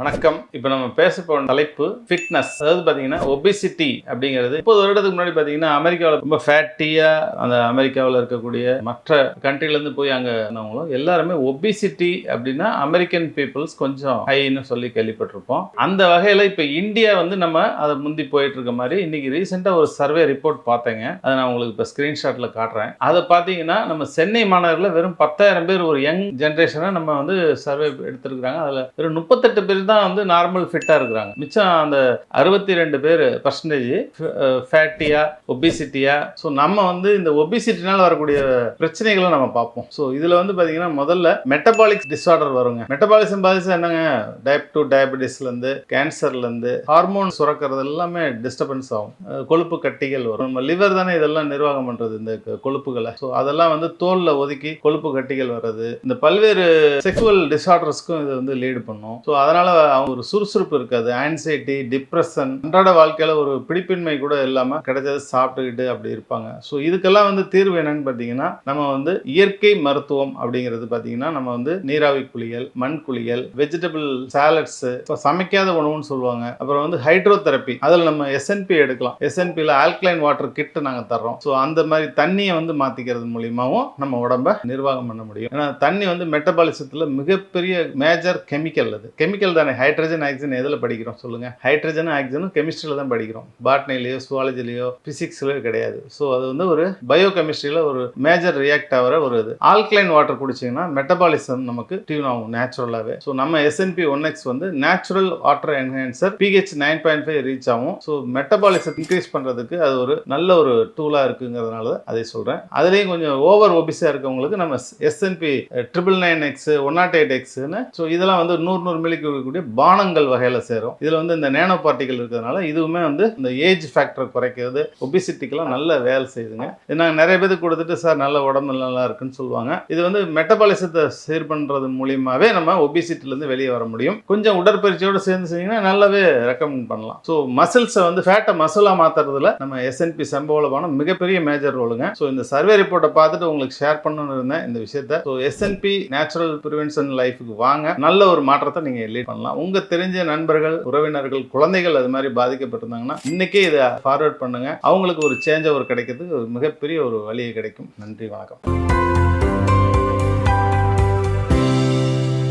வணக்கம். இப்போ நம்ம பேச போகிற தலைப்பு ஃபிட்னஸ் அதாவது பார்த்தீங்கன்னா ஒபிசிட்டி அப்படிங்கிறது முப்பது வருடத்துக்கு முன்னாடி பார்த்தீங்கன்னா அமெரிக்காவில் ரொம்ப ஃபேட்டியாக அந்த அமெரிக்காவில் இருக்கக்கூடிய மற்ற கண்ட்ரிலேருந்து போய் அங்கே இருந்தவங்களும் எல்லாருமே ஒபிசிட்டி அப்படின்னா அமெரிக்கன் பீப்புள்ஸ் கொஞ்சம் ஹைன்னு சொல்லி கேள்விப்பட்டிருப்போம். அந்த வகையில் இப்போ இந்தியா வந்து நம்ம அதை முந்தி போயிட்டு இருக்க மாதிரி இன்னைக்கு ரீசெண்டாக ஒரு சர்வே ரிப்போர்ட் பார்த்தேங்க. அதை நான் உங்களுக்கு இப்போ ஸ்க்ரீன்ஷாட்டில் காட்டுறேன். அதை பார்த்தீங்கன்னா நம்ம சென்னை மாநகரில் வெறும் பத்தாயிரம் பேர் ஒரு யங் ஜென்ரேஷனை நம்ம வந்து சர்வே எடுத்திருக்கிறாங்க. அதில் வெறும் முப்பத்தெட்டு பேர் தான் வந்து நார்மல் ஃபிட்டாக இருக்கிறாங்க. மிச்சம் அந்த அறுபத்தி ரெண்டு பேர் பர்சன்டேஜ் ஃபேட்டியா ஒபிசிட்டியா ஸோ நம்ம வந்து இந்த ஒபிசிட்டினால் வரக்கூடிய பிரச்சனைகளை நம்ம பார்ப்போம். ஸோ இதில் வந்து பார்த்தீங்கன்னா முதல்ல மெட்டபாலிக் டிஸார்டர் வருங்க. மெட்டபாலிசம் பாதிச்சா என்னங்க? டைப் டூ டயபெட்டிஸ்லேருந்து கேன்சர்லேருந்து ஹார்மோன் சுரக்கிறது எல்லாமே டிஸ்டர்பன்ஸ் ஆகும். கொழுப்பு கட்டிகள் வரும். நம்ம லிவர் தானே இதெல்லாம் நிர்வாகம் பண்ணுறது இந்த கொழுப்புகளை. ஸோ அதெல்லாம் வந்து தோலில் ஒதுக்கி கொழுப்பு கட்டிகள் வர்றது. இந்த பல்வேறு செக்ஷுவல் டிஸார்டர்ஸ்க்கும் இது வந்து லீடு பண்ணும். ஸோ அதனால் அவங்க ஒரு சுறுசுறுப்பு இருக்காது. ஆன்சைட்டி டிப்ரெஷன் அன்றாட வாழ்க்கையில் ஒரு பிடிப்பின்மை கூட இல்லாமல் கிடைச்சது சாப்பிட்டுக்கிட்டு அப்படி இருப்பாங்க. ஸோ இதுக்கெல்லாம் வந்து தீர்வு என்னன்னு பார்த்தீங்கன்னா நம்ம வந்து இயற்கை மருத்துவம் அப்படிங்கிறது பார்த்தீங்கன்னா நம்ம வந்து நீராவி குளியல் மண் குளியல் வெஜிடபிள் சாலட்ஸ் இப்போ சமைக்காத உணவுன்னு சொல்லுவாங்க. அப்புறம் வந்து ஹைட்ரோ தெரப்பி அதில் நம்ம எஸ்என்பி எடுக்கலாம். எஸ்என்பியில் ஆல்கலைன் வாட்டர் கிட் நாங்கள் தர்றோம். ஸோ அந்த மாதிரி தண்ணியை வந்து மாற்றிக்கிறது மூலியமாகவும் நம்ம உடம்ப நிர்வாகம் பண்ண முடியும். ஏன்னா தண்ணி வந்து மெட்டபாலிசத்தில் மிகப்பெரிய மேஜர் கெமிக்கல் அது. கெமிக்கல் தானே? ஹைட்ரஜன் ஆக்சிஜன் எதில் படிக்கிறோம்? சொல்லுங்கள் ஹைட்ரஜன் ஆக்சிஜனும் கெமிஸ்ட்ரியில் தான் படிக்கிறோம். பாட்னிலையோ சுவாலஜிலையோ ஃபிசிக்ஸ்லையோ கிடையாது. ஸோ அது வந்து ஒரு பயோ கெமிஸ்ட்ரியில் ஒரு மேஜர் ரியாக்ட் ஆகிற ஒரு இது. ஆல்கலைன் வாட்டர் குடிச்சிங்கன்னா மெட்டபாலிசம் நமக்கு டியூன் ஆகும் நேச்சுரலாகவே ஸோ நம்ம எஸ்என்பி ஒன் எக்ஸ் வந்து natural water enhancer pH nine point five reach ஆகும். ஸோ மெட்டபாலிசம் இன்க்ரீஸ் பண்ணுறதுக்கு அது ஒரு நல்ல ஒரு டூலாக இருக்குங்கிறதுனால அதை சொல்கிறேன் அதுலேயும் கொஞ்சம் ஓவர் ஒபிஸாக இருக்கவங்களுக்கு நம்ம SNB triple nine X one nought eight எக்ஸ்னு ஸோ இதெல்லாம் வந்து நூறு நூறு மில்லிக்கு இருக்கக்கூடிய பானங்கள் வகையில் சேரும். இதில் வந்து இந்த நேனோ பார்ட்டிகள் இருக்கிறதுனால இதுவுமே வந்து இந்த ஏஜ் ஃபேக்டர் குறைக்கிறது ஒபிசிட்டிக்கெல்லாம் நல்ல வேலை செய்யுதுங்க. நாங்கள் நிறைய பேருக்கு கொடுத்துட்டு சார் நல்ல உடம்பு நல்லா இருக்குன்னு சொல்லுவாங்க. இது வந்து மெட்டபாலிசத்தை சீர் பண்ணுறது மூலியமாகவே நம்ம ஒபிசிட்டிலேருந்து வெளியே வர முடியும். கொஞ்சம் உடற்பயிற்சியோடு சேர்ந்து செஞ்சீங்கன்னா நல்லாவே ரெக்கமெண்ட் பண்ணலாம். ஸோ மசில்ஸை வந்து ஃபேட்டை மசிலாக மாற்றுறதுல நம்ம எஸ்என்பி சம்பவலமான மிகப்பெரிய மேஜர் ரோலுங்க ஸோ இந்த சர்வே ரிப்போர்ட்டை பார்த்துட்டு உங்களுக்கு ஷேர் பண்ணணும்னு இருந்தேன் இந்த விஷயத்த. ஸோ எஸ்என்பி நேச்சுரல் ப்ரிவென்ஷன் லைஃபுக்கு வாங்க. நல்ல ஒரு மாற்றத்தை நீங்கள் லீட் பண்ணலாம். உங்கள் தெரிஞ்ச நண்பர்கள் உறவினர்கள் குழந்தைகள் அது மாதிரி பாதிக்கப்பட்டிருந்தாங்கன்னா இன்னைக்கே இதை ஃபார்வர்ட் பண்ணுங்க. அவங்களுக்கு ஒரு சேஞ்ச் ஓவர் கிடைக்கிறதுக்கு ஒரு மிகப்பெரிய ஒரு வழியை கிடைக்கும். நன்றி வணக்கம்.